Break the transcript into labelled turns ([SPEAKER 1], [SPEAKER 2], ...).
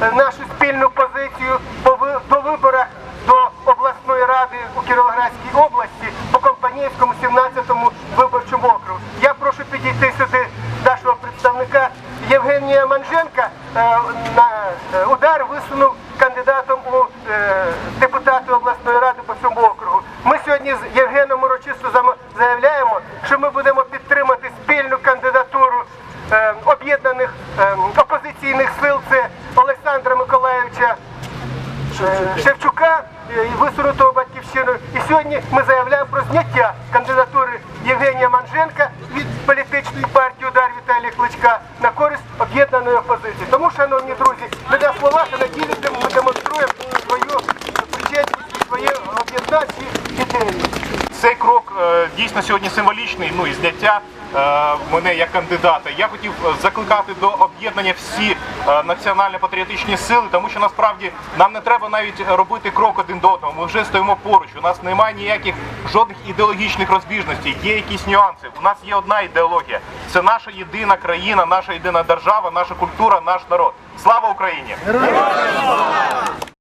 [SPEAKER 1] нашу спільну позицію по до виборах до обласної ради у Кіровоградській області по Компанійському 17-му виборчому округу. Я прошу підійти сюди нашого представника Євгенія Манженка. Е, На е, удар висунув кандидатом у е, депутати обласної ради по цьому округу. Ми сьогодні з Євгеном урочисто заявляємо, що ми будемо підтримати спільну кандидатуру об'єднаних опозиційних сил. Шевчука е, висунутого батьківщиною. І сьогодні ми заявляємо про зняття кандидатури Євгенія Манженка від політичної партії Удар Віталія Кличка на користь об'єднаної опозиції. Тому, шановні друзі, не на словах, а на ділі ми демонструємо свою причетність і своє об'єднації ідеї.
[SPEAKER 2] Цей крок е, дійсно сьогодні символічний. Ну і зняття е, мене як кандидата. Я хотів закликати до об'єднання всі е, національно-патріотичні сили, тому що насправді нам не треба навіть робити крок один до одного. Ми вже стоїмо поруч. У нас немає ніяких жодних ідеологічних розбіжностей. Є якісь нюанси. У нас є одна ідеологія. Це наша єдина країна, наша єдина держава, наша культура, наш народ. Слава Україні!